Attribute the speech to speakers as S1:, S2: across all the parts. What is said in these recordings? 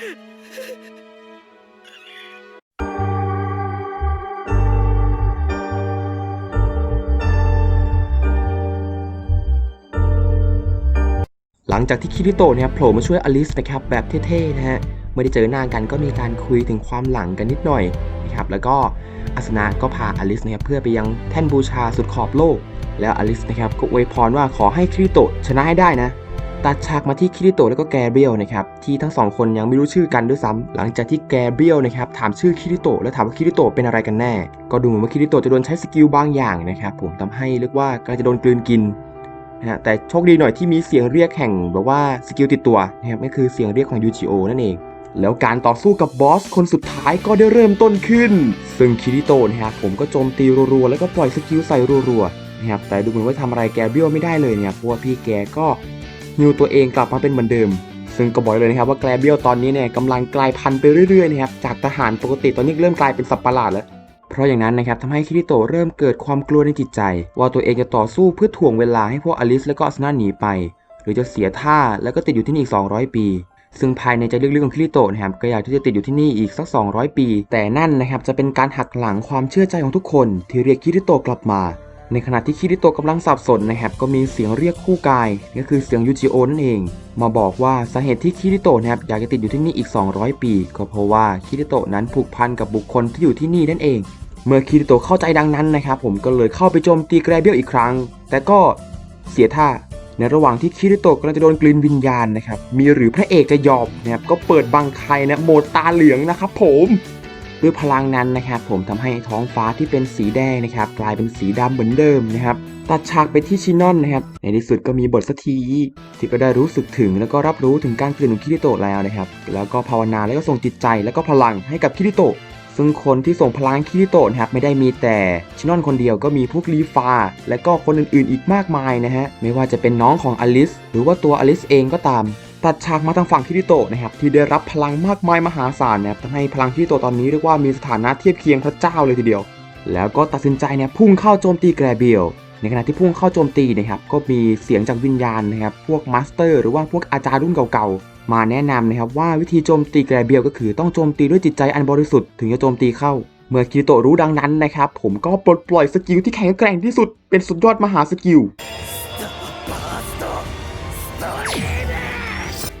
S1: หลังจากที่คิริโตะเนี่ยโผล่มาช่วยอลิสนะครับแบบเท่ๆนะฮะไม่ได้เจอหน้ากันก็มีการคุยถึงความหลังกันนิดหน่อยนะครับแล้วก็อาสนะก็พาอลิสนะครับเพื่อไปยังแท่นบูชาสุดขอบโลก แล้วอลิสนะครับก็อวยพรว่าขอให้คิริโตะชนะให้ได้นะ ตัดฉากมาที่คิริโตะแล้วก็แกเบรียลนะครับที่ทั้งสองคนยังไม่รู้ชื่อกันด้วยซ้ำหลังจากที่แกเบรียลนะครับถามชื่อคิริโตะแล้วถามว่าคิริโตะเป็นอะไรกันแน่ ก็ดูเหมือนว่าคิริโตะจะโดนใช้สกิลบางอย่างนะครับผมทำให้เรียกว่ากำลังจะโดนกลืนกินนะฮะแต่โชคดีหน่อยที่มีเสียงเรียกแห่งแบบว่าสกิลติดตัวนะครับนั่นคือเสียงเรียกของยูจิโอนั่นเอง แล้วการต่อสู้กับบอสคนสุดท้ายก็ได้เริ่มต้นขึ้น ซึ่งคิริโตะนะครับผมก็โจมตีรัวๆแล้วก็ปล่อยสกิลใส่รัวๆนะครับแต่ดูเหมือนว่าทำอะไรแกเบี้ยวไม่ได้เลยเนี่ยเพราะว่าพี่แกก็ ฮิวตัวเองกลับมาเป็นเหมือนเดิม ซึ่งก็บอกเลยนะครับว่าแกลเบียวตอนนี้เนี่ยกำลังกลายพันธุ์ไปเรื่อยๆนะครับจากทหารปกติตอนนี้เริ่มกลายเป็นสัตว์ประหลาดแล้วเพราะอย่างนั้นนะครับทำให้คิริโตเริ่มเกิดความกลัวในจิตใจ ว่าตัวเองจะต่อสู้เพื่อถ่วงเวลาให้พวกอลิสและก็อัสนาหนีไป หรือจะเสียท่าแล้วก็ติดอยู่ที่นี่อีก 200 ปี ซึ่งภายในใจลึกๆของคิริโตนะครับก็อยากที่จะติดอยู่ที่นี่อีกสัก 200 ปี แต่นั่นนะครับจะเป็นการหักหลังความเชื่อใจของทุกคนที่เรียกคิริโตกลับมา ในขณะที่คิริโตะกำลังสับสนนะครับก็มีเสียงเรียกคู่กายก็คือเสียงยูจิโอนั่นเอง มาบอกว่าสาเหตุที่คิริโตะนะครับอยากจะติดอยู่ที่นี่อีก 200 ปี ก็เพราะว่าคิริโตะนั้นผูกพันกับบุคคลที่อยู่ที่นี่นั่นเอง เมื่อคิริโตะเข้าใจดังนั้นนะครับผมก็เลยเข้าไปโจมตีแกรเบียลอีกครั้ง แต่ก็เสียท่าในระหว่างที่คิริโตะกำลังจะโดนกลืนวิญญาณนะครับมีหรือพระเอกจะยอมนะครับก็เปิดบังไคนะโหมดตาเหลืองนะครับผม ด้วยพลังนั้นนะครับผมทำให้ท้องฟ้าที่เป็นสีแดงนะครับกลายเป็นสีดำเหมือนเดิมนะครับตัดฉากไปที่ชินอนนะครับในที่สุดก็มีบทสักทีที่ก็ได้รู้สึกถึงแล้วก็รับรู้ถึงการกลืนของคิริโตะแล้วนะครับแล้วก็ภาวนาแล้วก็ส่งจิตใจแล้วก็พลังให้กับคิริโตะซึ่งคนที่ส่งพลังคิริโตะนะครับไม่ได้มีแต่ชินอนคนเดียวก็มีพวกลีฟา และก็คนอื่นๆ อีกมากมายนะฮะไม่ว่าจะเป็นน้องของอลิสหรือว่าตัวอลิสเองก็ตาม ตัดฉากมาทางฝั่งคิริโตะนะครับที่ได้รับพลังมากมายมหาศาลนะครับทำให้พลังคิริโตะตอนนี้เรียกว่ามีสถานะเทียบเคียงพระเจ้าเลยทีเดียว แล้วก็ตัดสินใจเนี่ยพุ่งเข้าโจมตีแกรเบียลในขณะที่พุ่งเข้าโจมตีนะครับก็มีเสียงจากวิญญาณนะครับพวกมาสเตอร์ หรือว่าพวกอาจารย์รุ่นเก่าๆ มาแนะนำนะครับว่าวิธีโจมตีแกรเบียลก็คือต้องโจมตีด้วยจิตใจอันบริสุทธิ์ถึงจะโจมตีเข้า เมื่อคิริโตะรู้ดังนั้นนะครับผมก็ปลดปล่อยสกิลที่แข็งแกร่งที่สุดเป็นสุดยอดมหาสกิล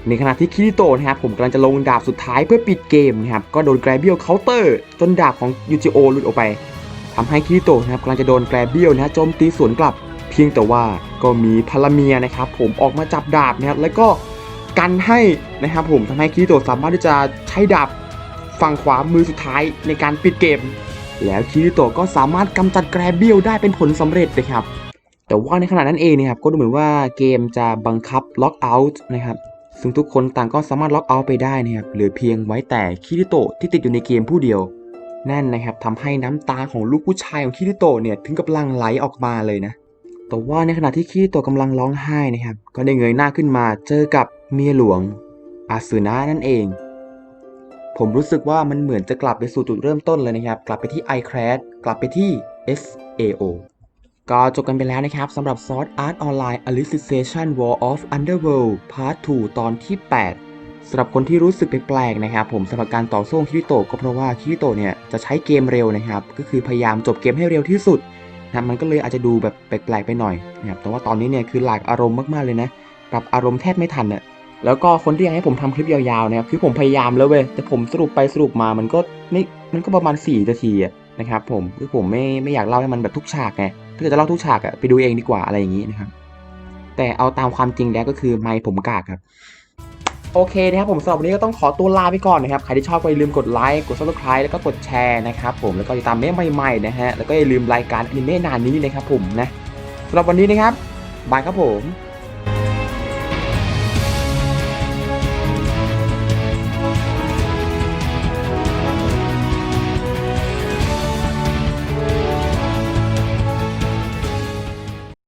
S1: ในขณะที่คิริโตะนะครับผมกำลังจะลงดาบสุดท้ายเพื่อปิดเกมนะครับก็โดนแกรเบียลเคาน์เตอร์จนดาบของยูจิโอหลุดออกไปทำให้คิริโตะนะครับกำลังจะโดนแกรเบียลนะโจมตีสวนกลับ เพียงแต่ว่าก็มีพลเมียนะครับผมออกมาจับดาบนะครับแล้วก็กันให้นะครับผมทำให้คิริโตะสามารถที่จะใช้ดาบฝั่งขวามือสุดท้ายในการปิดเกม แล้วคิริโตะก็สามารถกำจัดแกรเบียลได้เป็นผลสำเร็จนะครับแต่ว่าในขณะนั้นเองนะครับก็ดูเหมือนว่าเกมจะบังคับล็อกเอาท์นะครับ ซึ่งทุกคนต่างก็สามารถล็อกเอาท์ไปได้นะครับเหลือเพียงไว้แต่คิริโตะที่ติดอยู่ในเกมผู้เดียวนั่นนะครับทำให้น้ำตาของลูกผู้ชายของคิริโตะเนี่ยถึงกับลังไหลออกมาเลยนะแต่ว่าในขณะที่คิริโตะกำลังร้องไห้นะครับ ก็ได้เงยหน้าขึ้นมาเจอกับเมียหลวงอาสึนะนั่นเอง ผมรู้สึกว่ามันเหมือนจะกลับไปสู่จุดเริ่มต้นเลยนะครับ กลับไปที่ iCrash กลับไปที่ SAO ก็จบกันไปแล้วนะครับสำหรับ Sword Art Online Alicization War of Underworld Part 2 ตอนที่ 8สำหรับคนที่รู้สึกแปลกๆนะครับผมสำหรับการต่อสู้คิริโตะก็เพราะว่าคิริโตะเนี่ยจะใช้เกมเร็วนะครับ ก็คือพยายามจบเกมให้เร็วที่สุดนะมันก็เลยอาจจะดูแบบแปลกๆไปหน่อยนะครับแต่ว่าตอนนี้เนี่ยคือหลากอารมณ์มากๆเลยนะปรับอารมณ์แทบไม่ทันอะแล้วก็คนที่อยากให้ผมทำคลิปยาวๆนะครับคือผมพยายามแล้วเว้ยแต่ผมสรุปไปสรุปมามันก็ไม่มันก็ประมาณ4นาทีนะครับผมคือผมไม่ไม่อยากเล่าให้มันแบบทุกฉากไง ถ้าเกิดจะเล่าทุกฉากอะไปดูเองดีกว่าอะไรอย่างนี้นะครับ แต่เอาตามความจริงแล้วก็คือไม่ผมกากครับ โอเคนะครับผมสำหรับวันนี้ก็ต้องขอตัวลาไปก่อนนะครับ ใครที่ชอบก็อย่าลืมกดไลค์ กด subscribe แล้วก็กดแชร์นะครับผม แล้วก็ติดตามเมมใหม่ๆนะฮะ แล้วก็อย่าลืมรายการอนิเมะนานนี้นะครับผมนะสำหรับวันนี้นะครับ บายครับผม